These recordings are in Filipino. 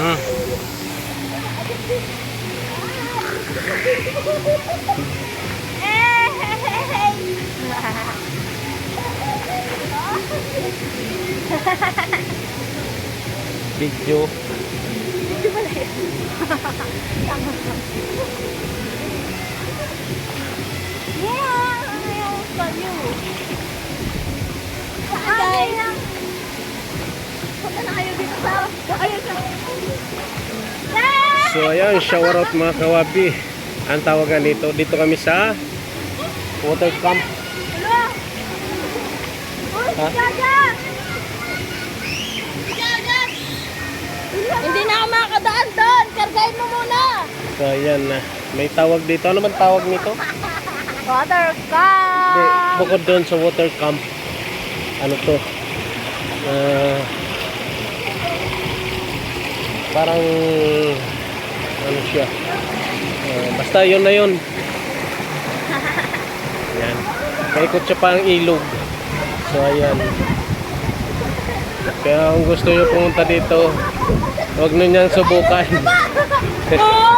Video. Video pala yun. Tama. yeah! So ayan, shower out mga kawabi. Ang tawagan dito, dito kami sa water camp. Ha? Hindi na ako makakadaan doon. Kargahin mo muna. So ayan na, may tawag dito. Ano man tawag nito? Water Hindi, cup. bukod doon sa water camp. Ano to? Ah, parang ano siya? Ah, basta yun na yun. Yan. Paikot siya parang ilog. So ayan. Kaya kung gusto nyo pumunta dito, huwag nyo niyang subukan.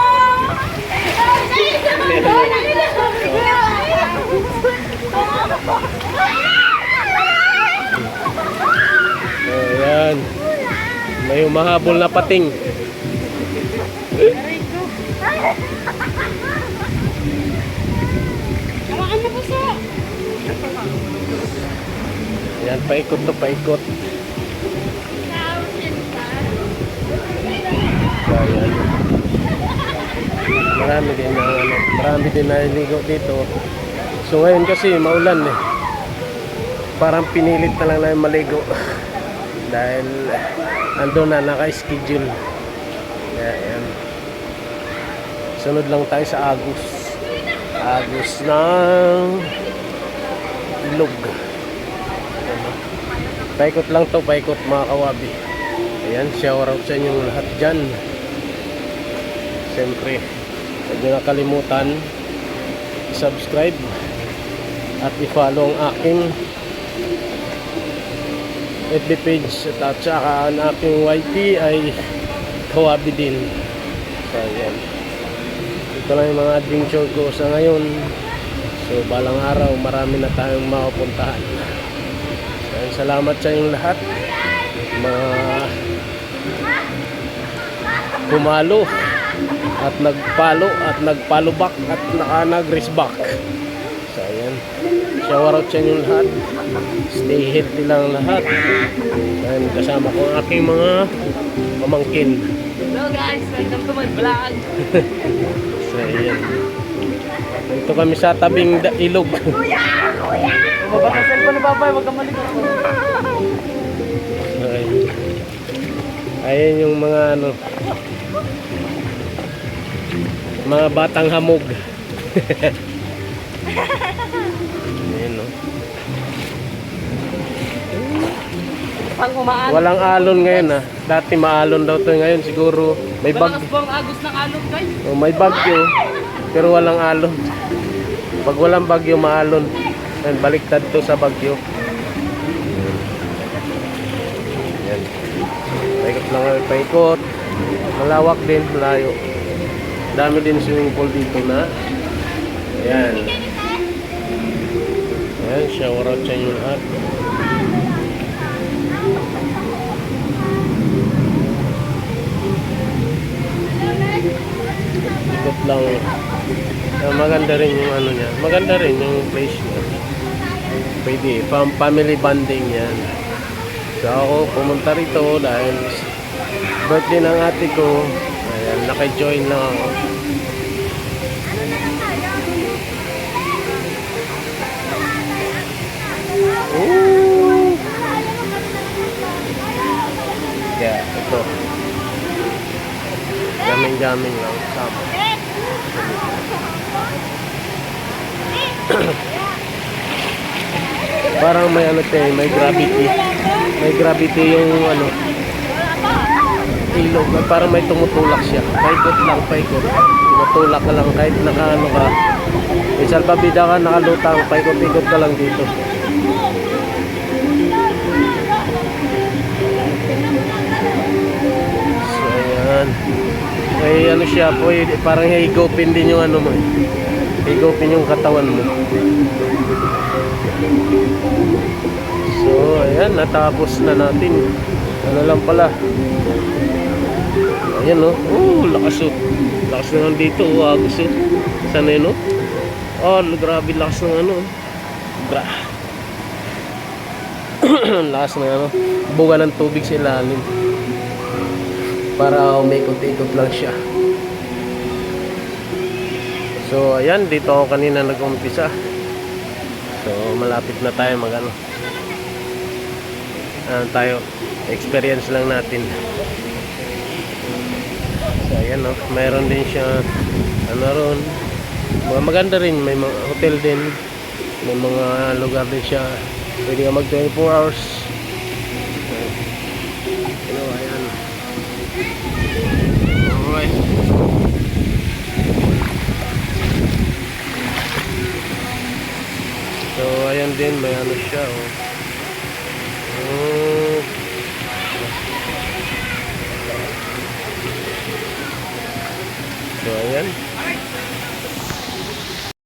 Ayan. May humahabol na pating. Ayan, paikot to, paikot. Ayan. Marami din na ano, marami din na naligo dito. So ngayon kasi maulan eh. Parang pinilit na lang namin maligo. Dahil ando na naka-schedule. Ayan. Sunod lang tayo sa Agus. Agus ng ilog. Paikot lang to, paikot mga kawabi. Ayan, shower out sa inyong lahat dyan. Siyempre, huwag nyo nakalimutan i-subscribe at i-follow ang aking FB page at saka ang aking YT ay kawabi din. So, ayan. Ito lang yung mga adventure ko sa ngayon. So, balang araw, marami na tayong makapuntahan. Ayan, salamat sa inyong lahat. Mga pumalo at nagpalo at nagpalo back at naka nag-race back. So ayan. Shower out sa inyong lahat. Stay healthy lang lahat. And kasama ko ang aking mga pamangkin. Hello guys, welcome to my vlog. So ayan. Dito kami sa tabing da- ilog. Baba ka cellphone ni Babay, wag kang maligo. So, ayan. Yung mga ano mga batang hamog. Ayan no. Pang. Walang alon ngayon ah. Dati maalon daw to ngayon siguro may bag Malakas po ang agos ng alon guys. oh, may bagyo pero walang alon. Pag walang bagyo maalon. Yan baliktad to sa bagyo. Yan. Paikot lang kami, paikot. Malawak din, malayo. Dami din swimming pool dito na. Ayan. Ayan, shower out sa inyo lahat. ikot lang maganda rin yung ano niya. Maganda rin yung place niya. Pwede pam family bonding yan. So ako pumunta rito dahil birthday ng ate ko. Ayan naka-join lang ako. Ooh! kaya ito. Gaming-gaming lang sama Parang may ano te, may gravity. May gravity yung ano, ilog. Parang may tumutulak siya. Paikot lang, paikot. Tumutulak ka lang kahit nakaano ka. May salbabida ka, nakalutang, paikot-ikot ka lang dito. So, ayan. siya, pwede, parang higopin din yung ano mo. eh. Higopin yung katawan mo. So, ayan, natapos na natin. Ano lang pala. Ayan, oh. Oh, lakas, oh. Lakas na dito, oh. Agos, oh. Sana yun, oh. Oh, grabe lakas ng ano. oh. Bra. lakas ng ano. Buga ng tubig sa ilalim. Para umikot-ikot lang siya. So, ayan, dito ako kanina nag-umpisa. So, malapit na tayo mag ano. Tayo, experience lang natin. So, ayan, no, mayroon din siya, ano ron, mga maganda rin, may mga hotel din, may mga lugar din siya, pwede ka mag 24 hours. Din, may ano siya, oh. Oh. So, ayan.